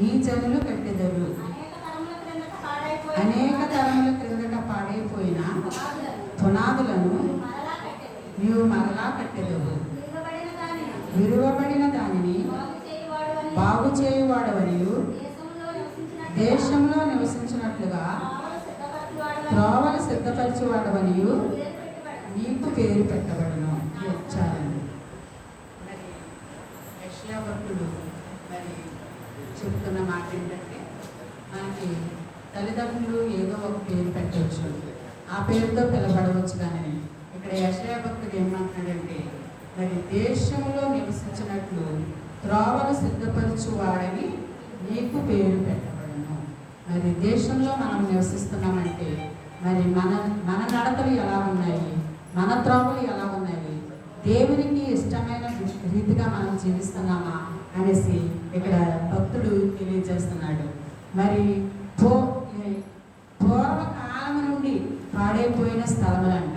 నీ చెవులు పెట్టెదవు. అనేక తరముల క్రిందట పాడైపోయిన పునాదులను నీవు మరలా కట్టెదవు విరువబడిన దానిని బాగు చేయువాడవనియు దేశంలో నివసించినట్లుగా త్రోవలు సిద్ధపరిచేవాడవనియు నీకు పేరు పెట్టబడను. వచ్చారు మరి యెషయా భక్తుడు మరి చెప్తున్న మాట ఏంటంటే మనకి తల్లిదండ్రులు ఏదో ఒక పేరు పెట్టవచ్చు. ఆ పేరుతో పిలబడవచ్చు కానీ ఇక్కడ యశయ భక్తుడు ఏమంటున్నాడంటే మరి దేశంలో నివసించినట్లు త్రోవలు సిద్ధపరచువాడని నీకు పేరు పెట్టబడను. మరి దేశంలో మనం నివసిస్తున్నామంటే మరి మన మన నడతలు ఎలా ఉన్నాయి? మన త్రోవలు ఎలా ఉన్నాయి? దేవునికి ఇష్టమైన రీతిగా మనం జీవిస్తున్నామా అనేసి ఇక్కడ భక్తుడు తెలియజేస్తున్నాడు. మరి పూ పూర్వకాలం నుండి పాడైపోయిన స్థలములంట.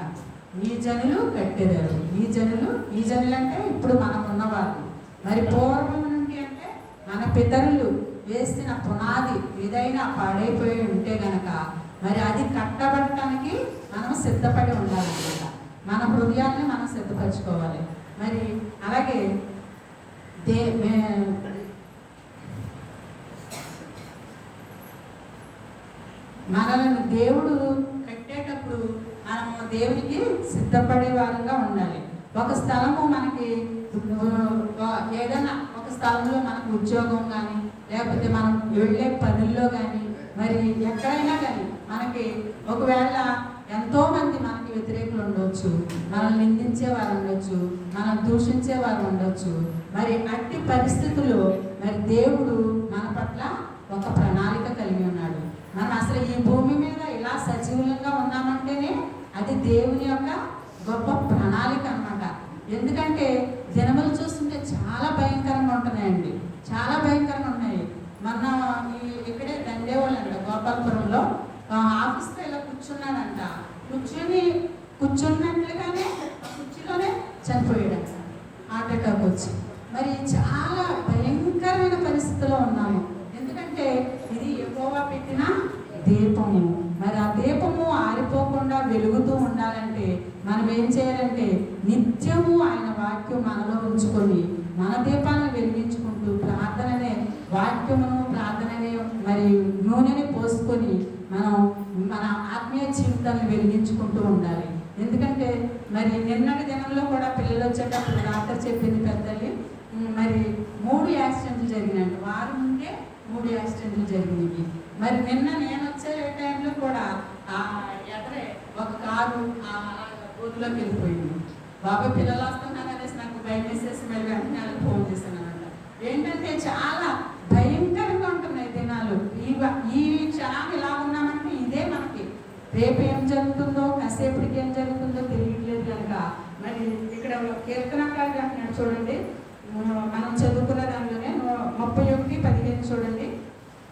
ఈ జనులు కట్టెదారు. ఈ జనులు ఈ జనులు అంటే ఇప్పుడు మనం ఉన్నవారు మరి పూర్వం నుండి అంటే మన పితరులు వేసిన పునాది ఏదైనా పాడైపోయి ఉంటే గనక మరి అది కట్టబడటానికి మనం సిద్ధపడి ఉండాలన్నమాట. మన హృదయాన్ని మనం సిద్ధపరచుకోవాలి. మరి అలాగే దే మే- మనలను దేవుడు కట్టేటప్పుడు మనము దేవునికి సిద్ధపడే వారంగా ఉండాలి. ఒక స్థలము మనకి ఏదైనా ఒక స్థలంలో మనకు ఉద్యోగం కానీ లేకపోతే మనం వెళ్ళే పనుల్లో కానీ మరి ఎక్కడైనా కానీ మనకి ఒకవేళ ఎంతో మంది మనకి వ్యతిరేకులు ఉండొచ్చు మనల్ని నిందించే వారు ఉండొచ్చు మనం దూషించే వారు ఉండొచ్చు మరి అట్టి పరిస్థితుల్లో మరి దేవుడు మన పట్ల ఒక ప్రణాళిక కలిగి ఉన్నాడు. మనం అసలు ఈ భూమి మీద ఇలా సజీవులంగా ఉన్నామంటేనే అది దేవుని యొక్క గొప్ప ప్రణాళిక అన్నమాట. ఎందుకంటే దినములు చూస్తుంటే చాలా భయంకరంగా ఉంటున్నాయండి. చాలా భయంకరంగా ఉన్నాయి. మొన్న ఈ ఇక్కడే దండేవాళ్ళంట గోపాలపురంలో. ఆఫీస్లో ఇలా కూర్చున్నాడంట. కూర్చుని కూర్చున్నట్లుగానే కుర్చీలోనే చనిపోయాడంట. హార్ట్ అటాక్ వచ్చి. మరి చాలా భయంకరమైన పరిస్థితిలో ఉన్నాము. ఎందుకంటే ఇది ఎక్కువగా పెట్టిన దీపము. మరి ఆ దీపము ఆరిపోకుండా వెలుగుతూ ఉండాలంటే మనం ఏం చేయాలంటే నిత్యము ఆయన వాక్యం మనలో ఉంచుకొని మన దీపాలను వెలిగించుకుంటూ ప్రార్థననే వాక్యమును ప్రార్థననే మరి నూనెని పోసుకొని మనం మన ఆత్మీయ జీవితాన్ని వెలిగించుకుంటూ ఉండాలి. ఎందుకంటే మరి నిన్నటి దినంలో కూడా పిల్లలు వచ్చేటప్పుడు డాక్టర్ చెప్పింది పెద్దలు. మరి మూడు యాక్సిడెంట్లు జరిగినాయి. వారు ఉంటే మూడు యాక్సిడెంట్లు జరిగినవి మరి నిన్న నేను వచ్చే టైంలో కూడా ఆ ఎదరే ఒక కారు ఆ ఊర్లోకి వెళ్ళిపోయింది. బాబా పిల్లలు వస్తున్నారు అనేసి నాకు భయం వేసేసి మళ్ళీ వెంటనే వాళ్ళకి ఫోన్ చేశాను అనమాట. ఏంటంటే చాలా భయంకరంగా ఉంటున్నాయి దినాలు. ఈ ఈ క్షణం ఇలా ఉన్నామంటే ఇదే మనకి. రేపు ఏం జరుగుతుందో కాసేపటికి ఏం జరుగుతుందో తెలియట్లేదు కనుక. మరి ఇక్కడ కీర్తనకారు అంటున్నాడు చూడండి. మనం చదువుకున్న దానిలో ముప్పై ఒకటి పదిహేను చూడండి.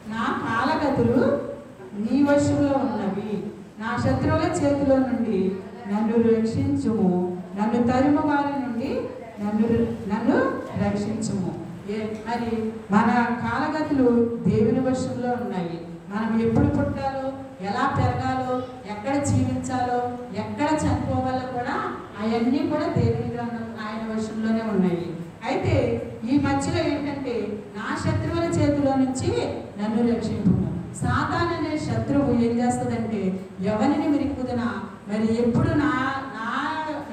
నా కాలగతులు నీ వశంలో ఉన్నవి. నా శత్రువుల చేతిలో నుండి నన్ను రక్షించుము. నన్ను తరుము వారి నుండి నన్ను నన్ను రక్షించుము. ఏ- మరి మన కాలగతులు దేవుని వశంలో ఉన్నాయి. మనం ఎప్పుడు పుట్టాలో ఎలా పెరగాలో ఎక్కడ జీవించాలో ఎక్కడ చనిపోవాలో కూడా అవన్నీ కూడా దేవుని గ్రంథం ఆయన వశంలోనే ఉన్నాయి. అయితే ఈ మధ్యలో ఏంటంటే నా శత్రువుల చేతిలో నుంచి నన్ను రక్షింపు సాతాన్ అనే శత్రువు ఏం చేస్తుందంటే ఎవరిని విరుక్కుదనా మరి ఎప్పుడు నా నా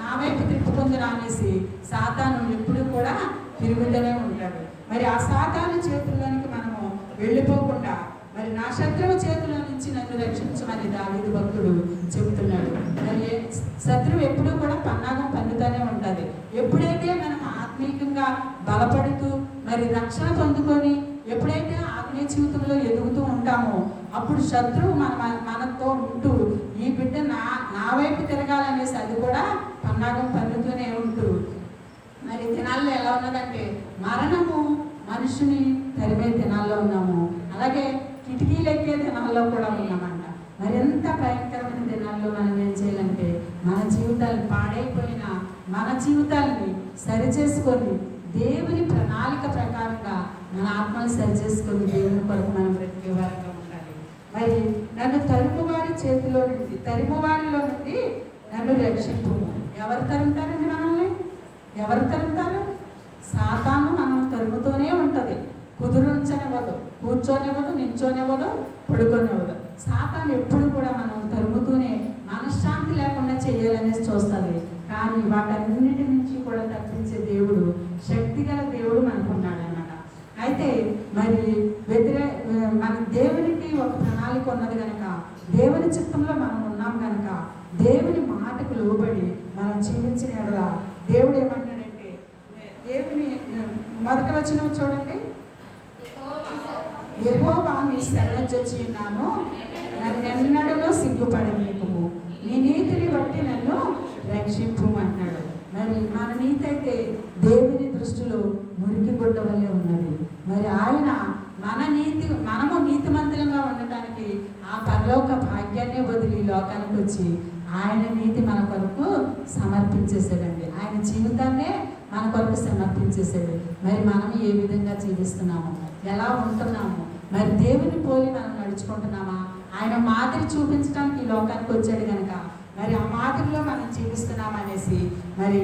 నా వైపు తిప్పుకుందునా అనేసి సాతాను ఎప్పుడు కూడా తిరుగుతూనే ఉంటాడు. మరి ఆ సాతాను చేతుల్లోనికి మనము వెళ్ళిపోకుండా మరి నా శత్రువు చేతిలో నుంచి నన్ను రక్షించమని దావీదు భక్తుడు చెబుతున్నాడు. మరి శత్రువు ఎప్పుడూ కూడా పన్నాగం పన్నుతూనే ఉంటుంది. ఎప్పుడైతే మనం ఆత్మీయంగా బలపడుతూ మరి రక్షణ పొందుకొని ఎప్పుడైతే ఆత్మీయ జీవితంలో ఎదుగుతూ ఉంటామో అప్పుడు శత్రువు మన మన- మనతో ఉంటూ ఈ బిడ్డ నా నా వైపు తిరగాలనేసి అది కూడా పన్నాగం పన్నుతూనే ఉంటూ. మరి దినాల్లో ఎలా ఉన్నదంటే మరణము మనుషుని తరిమే దినాల్లో ఉన్నాము. అలాగే కిటికీలు ఎక్కే దినాల్లో కూడా ఉన్నామంట. మరి ఎంత భయంకరమైన దినాల్లో మనం ఏం చేయాలంటే మన జీవితాలు పాడైపోయిన మన జీవితాలని సరిచేసుకొని దేవుని ప్రణాళిక ప్రకారంగా మన ఆత్మను సరిచేసుకొని దేవుని కొరకు మనం బ్రతికే వారంగా ఉండాలి. మరి నన్ను తరుమువారి చేతిలో నుండి తరుమువారిలో నుండి నన్ను రక్షింపు. ఎవరు తరుముతారండి మనల్ని? ఎవరు తరుముతారు? సాతాను మనం తరుముతూనే కుదురు కుదురుంచనివ్వదు కూర్చోనివ్వదు నించోనివ్వదు పడుకోనివ్వదు సాతాను ఎప్పుడు కూడా మనం తరుముతూనే మనశ్శాంతి లేకుండా చేయాలనేసి చూస్తుంది. కానీ వాటన్నిటి నుంచి కూడా తప్పించే దేవుడు శక్తిగల దేవుడు మనకు అయితే మరి వ్యతిరే మన దేవునికి ఒక ప్రణాళిక ఉన్నది కనుక దేవుని చిత్తంలో మనం ఉన్నాం కనుక దేవుని మాటకు లోబడి మనం జీవించిన ఎడల దేవుడు ఏమంటాడంటే దేవుని మొదటి వచ్చిన చూడండి. యహోవా మీ శరణొచ్చి ఉన్నాను నన్నెన్నడలో సిగ్గుపడి నీకుము నీ నీతిని బట్టి నన్ను రక్షింపు అన్నాడు మరి మన నీతి అయితే దేవుని దృష్టిలో మురికి గుడ్డ వల్లే ఉన్నది. మరి ఆయన మన నీతి మనము నీతిమంతులంగా ఉండటానికి ఆ పరలోక భాగ్యాన్ని వదిలి లోకానికి వచ్చి ఆయన నీతి మన కొరకు సమర్పించేసాడండి ఆయన జీవితాన్నే మన కొరకు సమర్పించేసాడు మరి మనం ఏ విధంగా జీవిస్తున్నాము? ఎలా ఉంటున్నాము? మరి దేవుని పోలి మనం నడుచుకుంటున్నామా? ఆయన మాదిరి చూపించడానికి ఈ లోకానికి వచ్చాడు కనుక మరి ఆ మాదిరిలో మనం జీవిస్తున్నామనేసి మరి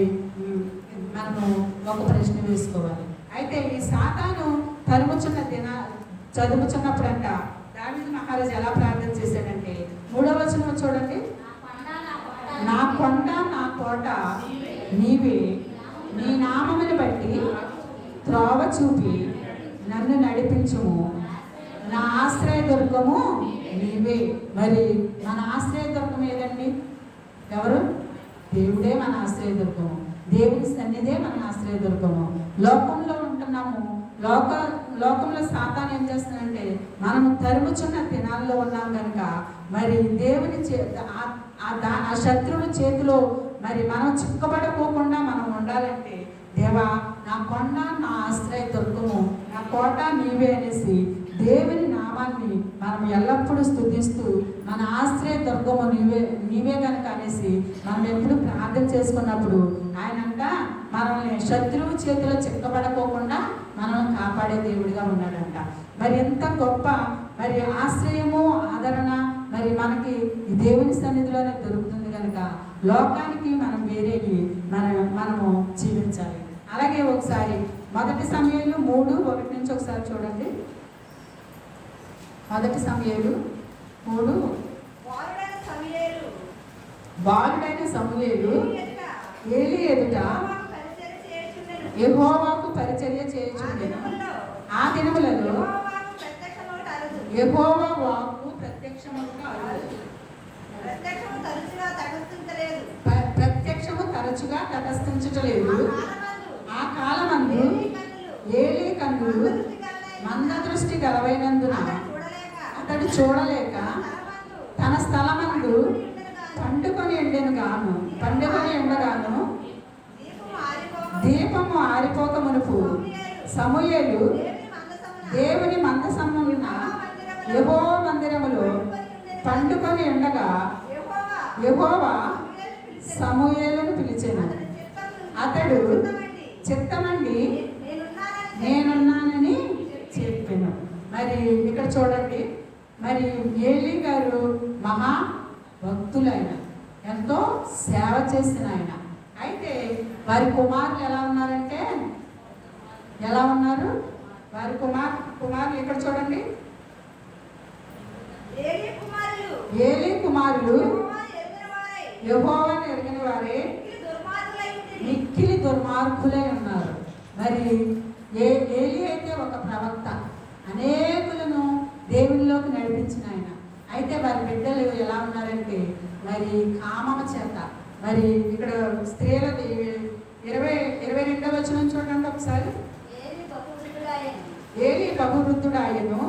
మనము ఒక ప్రశ్న వేసుకోవాలి. అయితే ఈ సాతాను తరుముచున్న దిన చదువుచున్నప్పుడంట దావిది మహారాజు ఎలా ప్రార్థన చేశాడంటే మూడవ వచనం చూడండి. నా కొండ నా కోట నీవే నీ నామమును బట్టి త్రోవ చూపి నన్ను నడిపించుము. నా ఆశ్రయ దుర్గము నీవే. మరి మన ఆశ్రయ దుర్గం ఏదండి? ఎవరు? దేవుడే మన ఆశ్రయ దుర్గము. దేవుని సన్నిధే మన ఆశ్రయ దుర్గము. లోకంలో ఉంటున్నాము. లోక లోకంలో సాతాన్ ఏం చేస్తుందంటే మనము తరుముచున్న దినాల్లో ఉన్నాం కనుక మరి దేవుని చే ఆ- ఆ చేతిలో మరి మనం చిక్కబడకోకుండా మనం ఉండాలంటే దేవా నా కొండ నా ఆశ్రయ దుర్గము నా కోట నీవే అనేసి దేవుని నామాన్ని మనం ఎల్లప్పుడూ స్థుతిస్తూ మన ఆశ్రయ దుర్గము నీవే నీవే కనుక అనేసి మనం ఎప్పుడు ప్రార్థన చేసుకున్నప్పుడు ఆయనంట మనల్ని శత్రువు చేతిలో చిక్కబడకోకుండా మనల్ని కాపాడే దేవుడిగా ఉన్నాడంట. మరి ఎంత గొప్ప మరి ఆశ్రయము ఆదరణ మరి మనకి ఈ దేవుని సన్నిధిలోనే దొరుకుతుంది కనుక లోకానికి మనం వేరేవి మన మనము జీవించాలి. అలాగే ఒకసారి మొదటి సమయంలో మూడు ఒకటి నుంచి ఒకసారి చూడండి. మొదటి సమయాలు మూడు. బాలుడైన సమూయేలు. ఏలి ఎదుట. యెహోవాకు పరిచర్య చేయుచుండెను. ఆ దినముల్లో. యెహోవా వాక్కు ప్రత్యక్షముగా. ప్రత్యక్షము తరచుగా తటస్థించటలేదు. ఆ కాలమందు. ఏలీ కన్నులు. కలనైన మందదృష్టి గలవైనందున అతడు చూడలేక తన స్థలమందు పండుకొని పండుకొని ఎండెను గాను పండుకొని ఎండగాను దీపము ఆరిపోక మునుపు సమూయేలు దేవుని మందసమున యహో మందిరములో పండుకొని ఎండగా యహోవా యెహోవా పిలిచాను. అతడు చిత్తమండి నేనున్నానని నేనున్నానని చెప్పాను. మరి ఇక్కడ చూడండి. మరి ఏలి గారు మహా భక్తులైన ఎంతో సేవ చేసిన ఆయన. అయితే వారి కుమారులు ఎలా ఉన్నారంటే ఎలా ఉన్నారు? వారి కుమార్ కుమారులు ఇక్కడ చూడండి? ఏలీ కుమారులు. యహోవాని ఎరిగిన వారే మిక్కిలి దుర్మార్గులై ఉన్నారు. మరి ఏ ఏలి అయితే ఒక ప్రవక్త అనేకులను దేవునిలోకి నడిపించిన ఆయన. అయితే వారి బిడ్డలు ఎలా ఉన్నారంటే మరి కామమ చేత మరి ఇక్కడ స్త్రీలది ఇరవై ఇరవై రెండవ వచనం చూడండి ఒకసారి. ఏలీ బహువృద్ధుడు ఆయను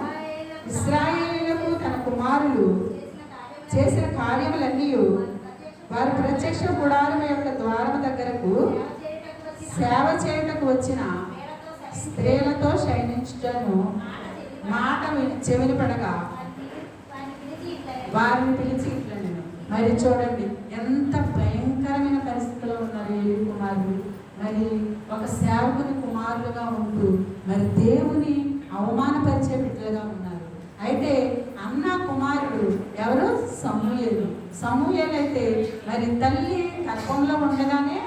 ఇస్రాయేలులకు తన కుమారులు చేసిన కార్యములను చేసిన కార్యములన్నీ వారు ప్రత్యక్ష గుడారం యొక్క ద్వారం దగ్గరకు సేవ చేయుటకు వచ్చిన వచ్చిన స్త్రీలతో శయనించటను మాట చెవిని మాట పడగా వారిని పిలిచి ఇట్లా నేను మరి చూడండి ఎంత భయంకరమైన పరిస్థితిలో ఉన్నారు ఏలి కుమారులు మరి ఒక సేవకుని కుమారులుగా ఉంటూ మరి దేవుని అవమానపరిచే బిడ్డలుగా ఉన్నారు. అయితే అన్న కుమారుడు ఎవరు? సమూహలు సమూహలు అయితే మరి తల్లి గర్భంలో ఉండగానే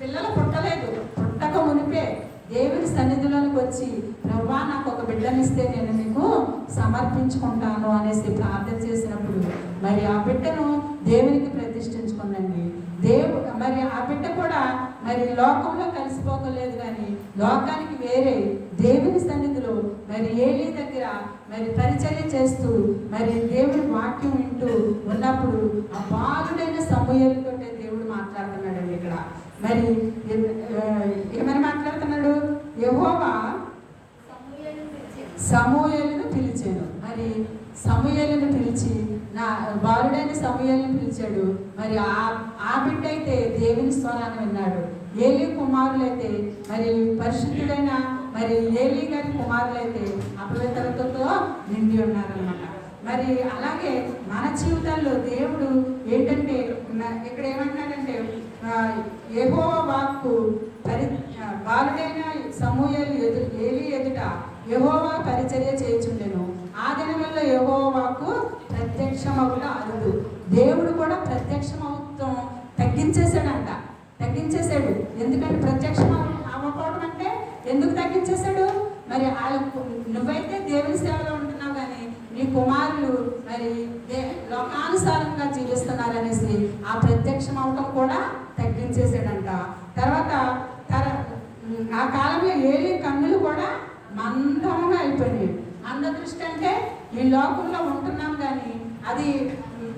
పిల్లలు పుట్టలేదు. పుట్టక మునిపే దేవుని సన్నిధిలోనికి వచ్చి ప్రవ్వా నాకు ఒక బిడ్డనిస్తే నేను మీకు సమర్పించుకుంటాను అనేసి ప్రార్థన చేసినప్పుడు మరి ఆ బిడ్డను దేవునికి ప్రతిష్ఠించుకుందండి దేవు మరి ఆ బిడ్డ కూడా మరి లోకంలో కలిసిపోకలేదు కానీ లోకానికి వేరే దేవుని సన్నిధిలో మరి ఏలి దగ్గర మరి పరిచర్య చేస్తూ మరి దేవుని వాక్యం వింటూ ఉన్నప్పుడు ఆ బాలుడైన సమూహలతోటే దేవుడు మాట్లాడుతున్నాడండి ఇక్కడ. మరి ఏ- యెహోవా సమూయేలును పిలిచి, సమూయేలును పిలిచాను మరి సమూయేలును పిలిచి నా బాలుడైన సమూయేలును పిలిచాడు. మరి ఆ ఆ బిడ్డ అయితే దేవుని స్వరాన్ని విన్నాడు. ఏలి కుమారులైతే మరి పరిశుద్ధుడైన మరి ఏలి గారి కుమారులైతే అపవిత్రతతో నిండి ఉన్నారనమాట మరి అలాగే మన జీవితాల్లో దేవుడు ఏంటంటే ఇక్కడ ఏమంటున్నాడంటే ఏహో వాక్కు పరి బాలుడైన సమూహలు ఎదు ఏలి ఎదుట యహోవా పరిచర్య చేయుచుండెను. ఆ దినముల్లో వాక్కు ప్రత్యక్షమవుట అరుదు. దేవుడు కూడా ప్రత్యక్షమవుతాం తగ్గించేశాడంట. తగ్గించేశాడు. ఎందుకంటే ప్రత్యక్షం అవ్వకపోవడం అంటే ఎందుకు తగ్గించేశాడు? మరి వాళ్ళకు నువ్వైతే దేవుని సేవలో ఉంటున్నావు కానీ నీ కుమారులు మరి దే- లోకానుసారంగా జీవిస్తున్నారనేసి ఆ ప్రత్యక్షం అవటం కూడా తగ్గించేసాడంట తర్వాత తర ఆ కాలంలో ఏలి కన్నులు కూడా మందంగా అయిపోయినాయి. మంద దృష్టి అంటే ఈ లోకంలో ఉంటున్నాం కానీ అది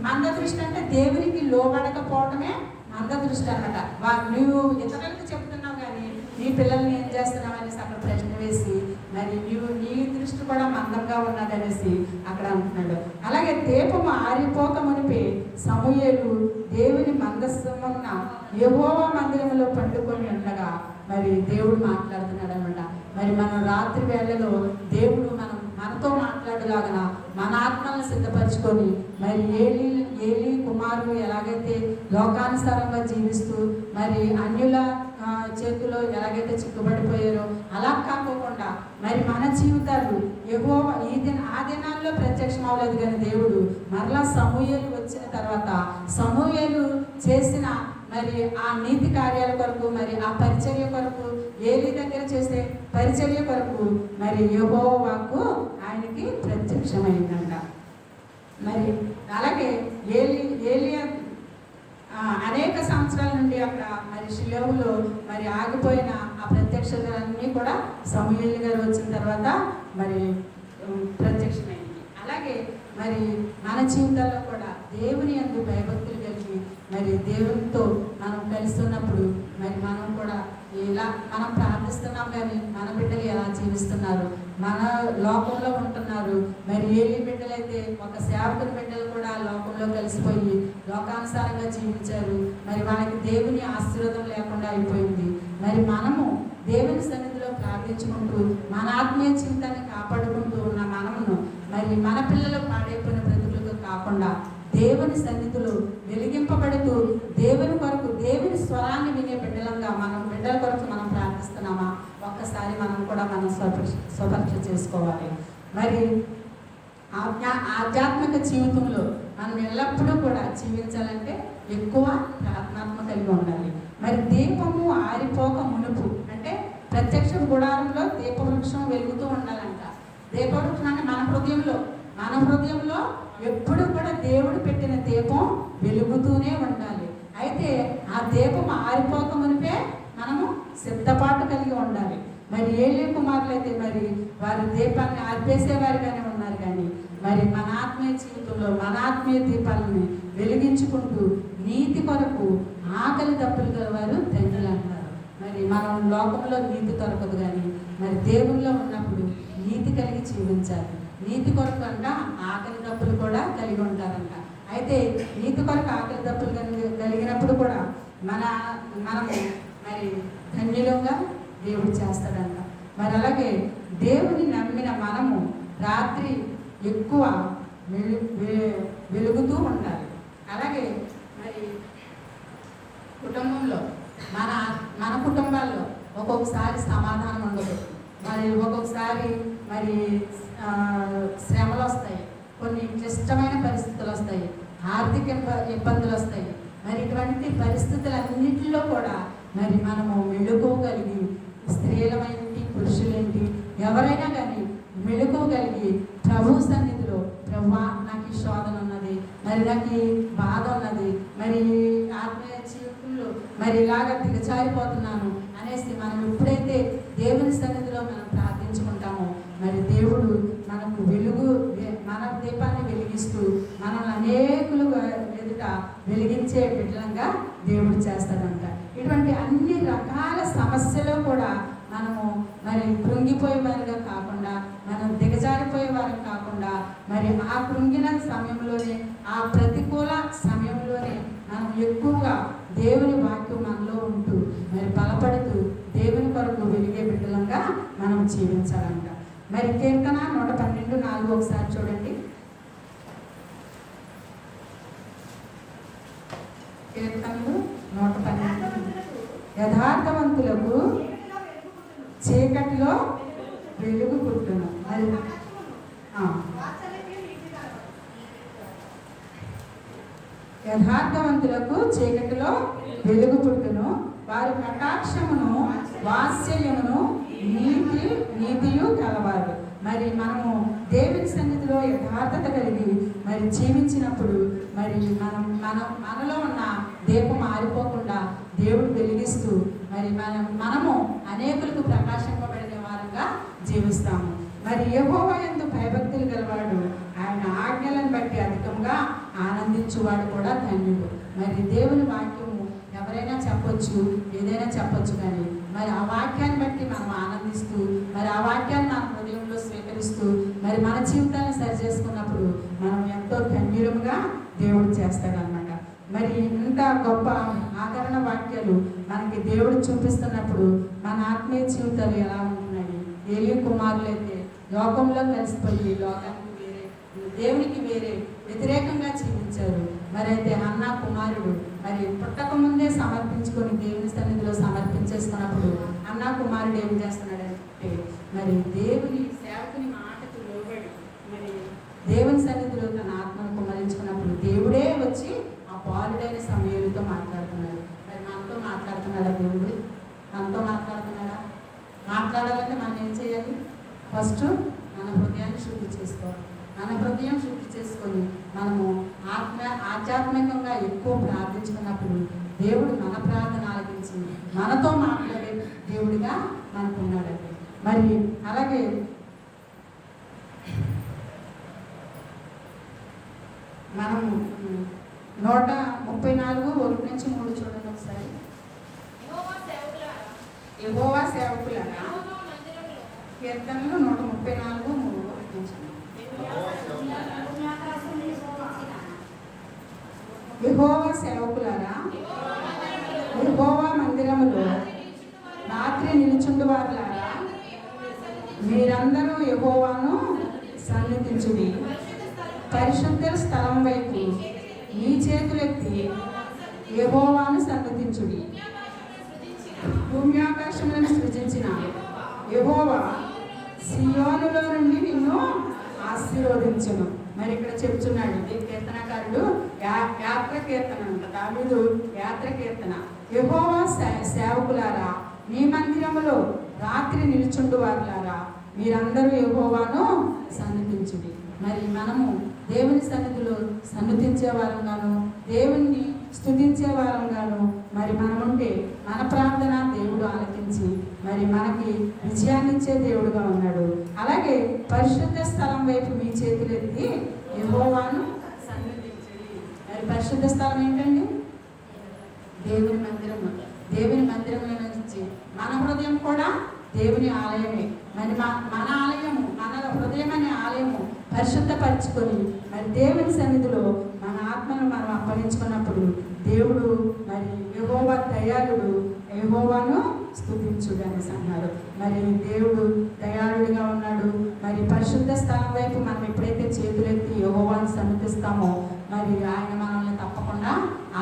మంద దృష్టి అంటే దేవునికి లోబడకపోవడమే మంద దృష్టి అనమాట వా నువ్వు ఇతరులకు చెప్తున్నావు కానీ నీ పిల్లల్ని ఏం చేస్తున్నావు అనేసి అక్కడ ప్రశ్న వేసి మరి నీవు నీ దృష్టి కూడా మందంగా ఉన్నదనేసి అక్కడ అంటున్నాడు. అలాగే దీపము ఆరిపోక మునిపే సమూయేలు దేవుని మందస్సమున్న యెహోవా మందిరంలో పండుకొని ఉండగా మరి దేవుడు మాట్లాడుతున్నాడు అనమాట మరి మనం రాత్రి వేళలో దేవుడు మనం మనతో మాట్లాడలాగన మన ఆత్మలను సిద్ధపరచుకొని మరి ఏలి ఏలి కుమారులు ఎలాగైతే లోకానుసారంగా జీవిస్తూ మరి అన్యుల చేతిలో ఎలాగైతే చిక్కుబడిపోయారో అలా కాకోకుండా మరి మన జీవితాలు ఎగో ఈ దిన ఆ దినాల్లో ప్రత్యక్షం అవ్వలేదు కానీ దేవుడు మరలా సమూహలు వచ్చిన తర్వాత సమూహలు చేసిన మరి ఆ నీతి కార్యాల కొరకు మరి ఆ పరిచర్య కొరకు ఏలి దగ్గర చేసే పరిచర్య కొరకు మరి యెహోవాకు ఆయనకి ప్రత్యక్షమైందంట. మరి అలాగే ఏలి ఏలియా అనేక సంవత్సరాల నుండి అక్కడ మరి శిలోవులో మరి ఆగిపోయిన ఆ ప్రత్యక్షతలన్నీ కూడా సమూహలు గారు వచ్చిన తర్వాత మరి ప్రత్యక్షమైంది. అలాగే మరి మన జీవితాల్లో కూడా దేవుని అందు భయభక్తులు కలిగి మరి దేవునితో మనం కలుస్తున్నప్పుడు మరి మనం కూడా ఇలా మనం ప్రార్థిస్తున్నాం కానీ మన బిడ్డలు ఎలా జీవిస్తున్నారు? మన లోకంలో ఉంటున్నారు. మరి ఏలి బిడ్డలైతే ఒక సేవకుని బిడ్డలు కూడా లోకంలో కలిసిపోయి లోకానుసారంగా జీవించారు. మరి వాళ్ళకి దేవుని ఆశీర్వాదం లేకుండా అయిపోయింది. మరి మనము దేవుని సన్నిధిలో ప్రార్థించుకుంటూ మన ఆత్మీయ జీవితాన్ని కాపాడుకుంటూ ఉన్న మనమును మరి మన పిల్లలు పాడైపోయిన బ్రతుకులకు కాకుండా దేవుని సన్నిధిలో వెలిగింపబడుతూ దేవుని కొరకు దేవుని స్వరాన్ని వినే బిడ్డలంగా మనం బిడ్డల కొరకు మనం ప్రార్థిస్తున్నామా? ఒక్కసారి మనం కూడా మనం స్వపరీక్ష స్వపరీక్ష చేసుకోవాలి. మరి ఆజ్ఞా ఆధ్యాత్మిక జీవితంలో మనం ఎల్లప్పుడూ కూడా జీవించాలంటే ఎక్కువ ప్రార్థనాత్మ కలిగి ఉండాలి. మరి దీపము ఆరిపోక మునుపు అంటే ప్రత్యక్ష గుడారంలో దీపవృక్షం వెలుగుతూ ఉండాలంట. దీపవృక్షం అంటే మన హృదయంలో మన హృదయంలో ఎప్పుడు కూడా దేవుడు పెట్టిన దీపం వెలుగుతూనే ఉండాలి. అయితే ఆ దీపం ఆరిపోక మునిపే మనము సిద్ధపాటు కలిగి ఉండాలి. మరి ఏలే కుమారులు అయితే మరి వారి దీపాన్ని ఆర్పేసేవారుగానే ఉన్నారు కానీ మరి మన ఆత్మీయ జీవితంలో మన ఆత్మీయ దీపాలని వెలిగించుకుంటూ నీతి కొరకు ఆకలి దప్పులు గల వారు అంటారు. మరి మనం లోకంలో నీతి దొరకదు కానీ మరి దేవుల్లో ఉన్నప్పుడు నీతి కలిగి జీవించాలి. నీతి కొరకు అంట ఆకలి దప్పులు కూడా కలిగి ఉంటారంట. అయితే నీతి కొరకు ఆకలి దప్పులు కలిగి కలిగినప్పుడు కూడా మన మనము మరి ధన్యులంగా దేవుడు చేస్తాడంట. మరి అలాగే దేవుని నమ్మిన మనము రాత్రి ఎక్కువ వెలుగుతూ ఉండాలి. అలాగే మరి కుటుంబంలో మన మన కుటుంబాల్లో ఒక్కొక్కసారి సమాధానం ఉండదు. మరి ఒక్కొక్కసారి మరి శ్రమలు వస్తాయి. కొన్ని క్లిష్టమైన పరిస్థితులు వస్తాయి. ఆర్థిక ఇబ్బ- ఇబ్బందులు వస్తాయి. మరి ఇటువంటి పరిస్థితులన్నింటిలో కూడా మరి మనము మెళుకోగలిగి స్త్రీలమేంటి పురుషులేంటి ఎవరైనా కానీ మెళుకోగలిగి ప్రభు సన్నిధిలో ప్రభా నాకు ఈ శోధన ఉన్నది మరి నాకు ఈ బాధ ఉన్నది మరి ఆత్మీయ జీవితంలో మరి ఇలాగ దిగజారిపోతున్నాను అనేసి మనం ఎప్పుడైతే దేవుని సన్నిధిలో మనం ప్రార్థించుకుంటాము. మరి దేవుడు మనకు వెలుగు మన దీపాన్ని వెలిగిస్తూ మనల్ని అనేకులు ఎదుట వెలిగించే బిడ్డలంగా దేవుడు చేస్తాడంట. ఇటువంటి అన్ని రకాల సమస్యలు కూడా మనము మరి కృంగిపోయే వారిగా కాకుండా మనం దిగజారిపోయే వారికి కాకుండా మరి ఆ కృంగిన సమయంలోనే ఆ ప్రతికూల సమయంలోనే మనం ఎక్కువగా దేవుని వాక్యం మనలో ఉంటూ మరి బలపడుతూ దేవుని కొరకు వెలిగే బిడ్డలంగా మనం జీవించాలంట. మరి కీర్తన నూట పన్నెండు నాలుగు ఒకసారి చూడండి. కీర్తనలు నూట పన్నెండు. యథార్థవంతులకు చీకటిలో వెలుగు పుట్టును మరి యథార్థవంతులకు చీకటిలో వెలుగు పుట్టును వారి కటాక్షమును వాత్సల్యమును నీతి నీతియు కలవారు. మరి మనము దేవుని సన్నిధిలో యథార్థత కలిగి మరి జీవించినప్పుడు మరి మనం మనం మనలో ఉన్న దీపం ఆరిపోకుండా దేవుడు వెలిగిస్తూ మరి మనం మనము అనేకులకు ప్రకాశింపబడిన వారంగా జీవిస్తాము. మరి యెహోవా ఎందు భయభక్తులు గలవాడు ఆయన ఆజ్ఞలను బట్టి అధికంగా ఆనందించువాడు కూడా ధన్యుడు. మరి దేవుని వాక్యము ఎవరైనా చెప్పొచ్చు ఏదైనా చెప్పొచ్చు కానీ మరి ఆ వాక్యాన్ని బట్టి మనం ఆనందిస్తూ మరి ఆ వాక్యాన్ని మన హృదయంలో స్వీకరిస్తూ మరి మన జీవితాన్ని సరి చేసుకున్నప్పుడు మనం ఎంతో ధన్యులుగా దేవుడు చేస్తాడనమాట. మరి ఇంత గొప్ప ఆదరణ వాక్యాలు మనకి దేవుడు చూపిస్తున్నప్పుడు మన ఆత్మీయ జీవితాలు ఎలా ఉంటున్నాయి? ఏలి కుమారులైతే లోకంలో కలిసిపోయి లోకానికి వేరే దేవునికి వేరే వ్యతిరేకంగా జీవించారు మరి అయితే అన్న కుమారుడు మరి పుట్టక ముందే సమర్పించుకొని దేవుని సన్నిధిలో సమర్పించేసుకున్నప్పుడు అన్న కుమారుడు ఏం చేస్తున్నాడంటే మరి దేవుని సేవకుని మాటకు లోబడి మరి దేవుని సన్నిధిలో తన ఆత్మను కుమరించుకున్నప్పుడు దేవుడే వచ్చి ఆ బాలుడైన సమయంతో మాట్లాడుతున్నాడు. మరి మనతో మాట్లాడుతున్నాడా దేవుడు? మనతో మాట్లాడుతున్నాడా? మాట్లాడాలంటే మనం ఏం చేయాలి? ఫస్ట్ మన హృదయాన్ని శుద్ధి చేసుకోవాలి. మన హృదయం శుద్ధి చేసుకొని మనము ఆత్మ ఆధ్యాత్మికంగా ఎక్కువ ప్రార్థించుకున్నప్పుడు దేవుడు మన ప్రార్థన ఆలకించి మనతో మాట్లాడే దేవుడిగా మనకు ఉన్నాడండి మరి అలాగే మనము నూట ముప్పై నాలుగు ఒకటి నుంచి మూడు చూడండి ఒకసారి. యెహోవా సేవకులారా? కీర్తనలు నూట ముప్పై నాలుగు మూడు ఒకటి నుంచి యెహోవా సేవకులారా యెహోవా మందిరములో రాత్రి నిలుచుండు వారులారా మీరందరూ యహోవాను సన్నిధించుడి. పరిశుద్ధ స్థలం వైపు మీ చేతులెత్తి యహోవాను సన్నిధించుడి. భూమ్యాకాశములను సృజించిన యహోవా సియోనులో నుండి నిన్ను ఆశీర్వదించను. మరి ఇక్కడ చెప్తున్నాడు ఈ కీర్తనకారుడు యా- యాత్ర కీర్తన అంట. దావీదు యాత్ర కీర్తన. యహోవా సే- సేవకులారా మీ మందిరములో రాత్రి నిలుచుండు వారులారా మీరందరూ యహోవాను సన్నిధించుడి. మరి మనము దేవుని సన్నిధిలో సన్నిధించే వారంగాను దేవుణ్ణి స్తుతించే వారంగాను మరి మనముంటే మన ప్రార్థన దేవుడు ఆలకించి మరి మనకి విజయాన్నిచ్చే దేవుడుగా ఉన్నాడు. అలాగే పరిశుద్ధ స్థలం వైపు మీ చేతులెత్తి యెహోవాను సన్నిధించండి మరి పరిశుద్ధ స్థలం ఏంటండి? దేవుని మందిరము. దేవుని మందిరంలో నుంచి. మన హృదయం కూడా దేవుని ఆలయమే. మరి మా మన ఆలయము మన హృదయం అనే ఆలయము పరిశుద్ధపరచుకొని మరి దేవుని సన్నిధిలో మన ఆత్మను మనం అప్పగించుకున్నప్పుడు దేవుడు మరి యహోవా దయాళుడు యహోవాను స్తుతించుడు అనేసి మరి దేవుడు దయాళుడిగా ఉన్నాడు. మరి పరిశుద్ధ స్థానం వైపు మనం ఎప్పుడైతే చేతులెత్తి యహోవాను సన్నిధిస్తామో మరి ఆయన మనల్ని తప్పకుండా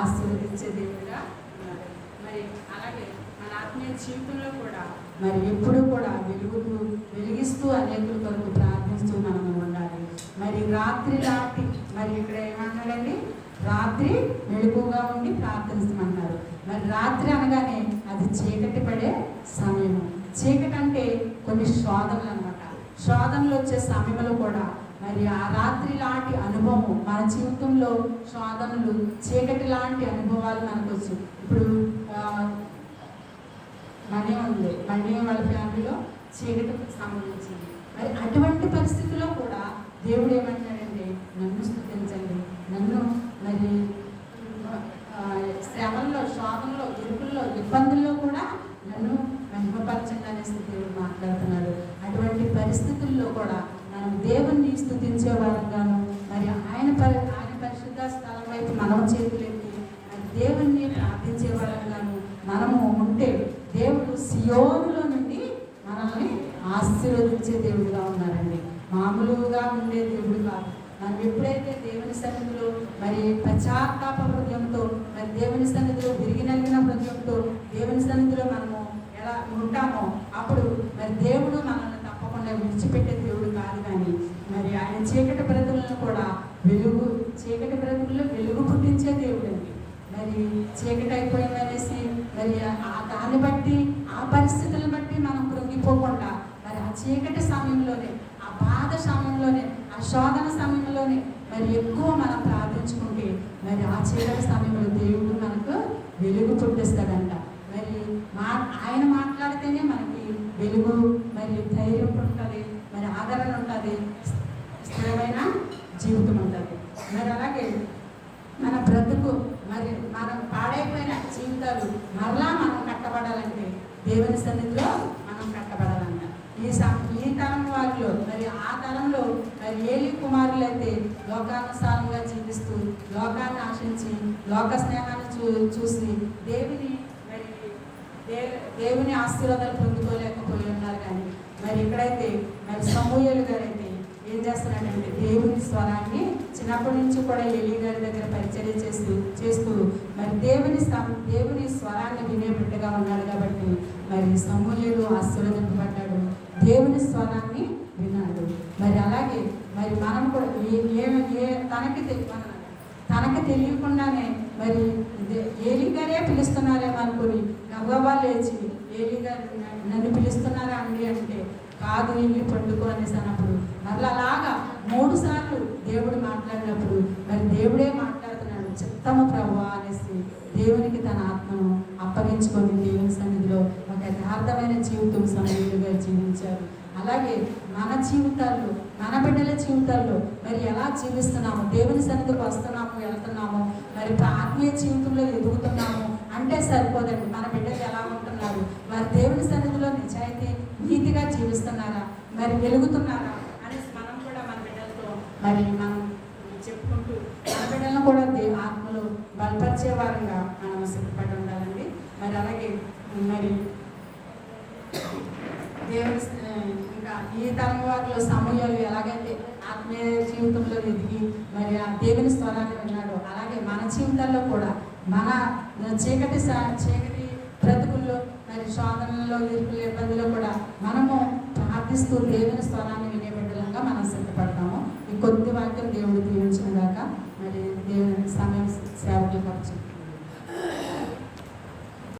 ఆశీర్వదించే దేవుడిగా ఉన్నాడు. మరి అలాగే మన ఆత్మీయ జీవితంలో కూడా మరి ఎప్పుడు కూడా వెలుగుతూ వెలిగిస్తూ అనేకుల కొరకు ప్రార్థిస్తూ మనము ఉండాలి. మరి రాత్రి రాత్రి మరి ఇక్కడ ఏమంటాడండి రాత్రి మెలకుగా ఉండి ప్రార్థిస్తామన్నారు మరి రాత్రి అనగానే అది చీకటి పడే సమయం. చీకటి అంటే కొన్ని శోధనలు అనమాట శోధనలు వచ్చే సమయంలో కూడా మరి ఆ రాత్రి లాంటి అనుభవం మన జీవితంలో శోధనలు చీకటి లాంటి అనుభవాలు మనకు వచ్చు. ఇప్పుడు మనీ ఉంది. మనీ వాళ్ళ ఫ్యామిలీలో చీకటి సంబంధించింది మరి అటువంటి పరిస్థితుల్లో కూడా దేవుడు ఏమంటాడంటే నన్ను నన్ను మరి ఆ, శ్రమల్లో ఇరుకుల్లో ఇబ్బందుల్లో కూడా నన్ను మహిమపరచండి దేవుడు మాట్లాడుతున్నాడు అటువంటి పరిస్థితుల్లో కూడా మనం దేవుణ్ణి స్థుతించే వారంగాను మరి ఆయన పరి ఆయన పరిశుద్ధ స్థలం వైపు మనం చేతులెత్తి మరి దేవుణ్ణి ప్రార్థించే వారంగాను మనము ఉంటే దేవుడు సియోనులో నుండి మనల్ని ఆశీర్వదించే దేవుడుగా ఉన్నారండి. మామూలుగా ఉండే దేవుడు కాదు. మనం ఎప్పుడైతే దేవుని సన్నిధిలో మరి పశ్చాత్తాప హృదయంతో మరి దేవుని సన్నిధిలో తిరిగి నలిగిన హృదయంతో దేవుని సన్నిధిలో మనము ఎలా ఉంటామో అప్పుడు మరి దేవుడు మనల్ని తప్పకుండా విడిచిపెట్టే దేవుడు కాదు కానీ మరి ఆయన చీకటి బ్రతులను కూడా వెలుగు చీకటి బ్రతుకుల్లో వెలుగు పుట్టించే దేవుడు అండి. మరి చీకటి అయిపోయిందనేసి మరి ఆ దాన్ని బట్టి ఆ పరిస్థితులను బట్టి మనం కృంగిపోకుండా మరి ఆ చీకటి సమయంలోనే ఆ బాధ సమయంలోనే శోధన సమయంలోనే మరి ఎక్కువ మనం ప్రార్థించుకుంటే మరి ఆ చీకటి సమయంలో దేవుడు మనకు వెలుగు పుట్టిస్తాడంట. మరి మా ఆయన మాట్లాడితేనే మనకి వెలుగు మరి ధైర్యం ఉంటుంది మరి ఆదరణ ఉంటుంది స్థిరమైన జీవితం ఉంటుంది. మరి అలాగే మన బ్రతుకు మరి మనం పాడైపోయిన జీవితాలు మరలా మనం కట్టబడాలంటే దేవుని సన్నిధిలో మనం కట్టబడాలంట. ఈ సం- ఈ తరం వారిలో మరి ఆ తరంలో మరి ఏలి కుమారులు అయితే లోకానుసారంగా జీవిస్తూ లోకాన్ని ఆశించి లోక స్నేహాన్ని చూ చూసి దేవుని మరి దే- దేవుని ఆశీర్వాదాలు పొందుకోలేకపోయి ఉన్నారు కానీ మరి ఇక్కడైతే మరి సమూహలు గారైతే ఏం చేస్తున్నాడంటే దేవుని స్వరాన్ని చిన్నప్పటి నుంచి కూడా ఎలి గారి దగ్గర పరిచర్య చేస్తూ చేస్తూ మరి దేవుని దేవుని స్వరాన్ని వినే బిడ్డగా ఉన్నాడు కాబట్టి మరి సమూహలు ఆశీర్వదింపబడ్డాడు. దేవుని స్వరాన్ని విన్నాడు. మరి అలాగే మరి మనం కూడా ఏ ఏ- ఏ తనకి మన తెలియకుండానే మరి ఇదే ఏలి గారే పిలుస్తున్నారేమో అనుకుని గబగబా లేచి ఏలి గారు నన్ను పిలుస్తున్నారా అండి అంటే కాదు ఇల్లు పండుకో అనేసి అన్నప్పుడు మరలా అలాగా మూడు సార్లు దేవుడు మాట్లాడినప్పుడు మరి దేవుడే మాట్లాడుతున్నాడు చిత్తము ప్రభు అనేసి దేవునికి తన ఆత్మను అప్పగించుకొని దేవుని సన్నిధిలో ఒక యథార్థమైన జీవితం సమయంగా జీవించారు. అలాగే మన జీవితాల్లో మన బిడ్డల జీవితాల్లో మరి ఎలా జీవిస్తున్నాము? దేవుని సన్నిధికి వస్తున్నాము వెళ్తున్నాము మరి ఆత్మీయ జీవితంలో ఎదుగుతున్నాము అంటే సరిపోదండి. మన బిడ్డలు ఎలా ఉంటున్నారు? వారి దేవుని సన్నిధిలో నిజాయితీ నీతిగా జీవిస్తున్నారా? మరి వెలుగుతున్నారా? అనేసి మనం కూడా మన బిడ్డలతో మరి మనం చెప్పుకుంటూ మన బిడ్డలను కూడా దే ఆత్మలు బలపరిచే వారంగా మనం సిద్ధపడి ఉండాలండి మరి అలాగే మరి దేవుని స- ఇంకా సమూహాలు సమయాలు ఎలాగైతే ఆత్మీయ జీవితంలో ఎదిగి మరి ఆ దేవుని స్వరాన్ని విన్నాడు అలాగే మన జీవితాల్లో కూడా మన చీకటి చీకటి బ్రతుకుల్లో మరి శోధనలో ఇరుకుల ఇబ్బందుల్లో కూడా మనము ప్రార్థిస్తూ దేవుని స్వరాన్ని వినే బిడ్డలంగా మనం సిద్ధపడతాము. ఈ కొద్ది వాక్యం దేవుడు దీవించిన దాకా మరి దేవుని సమయం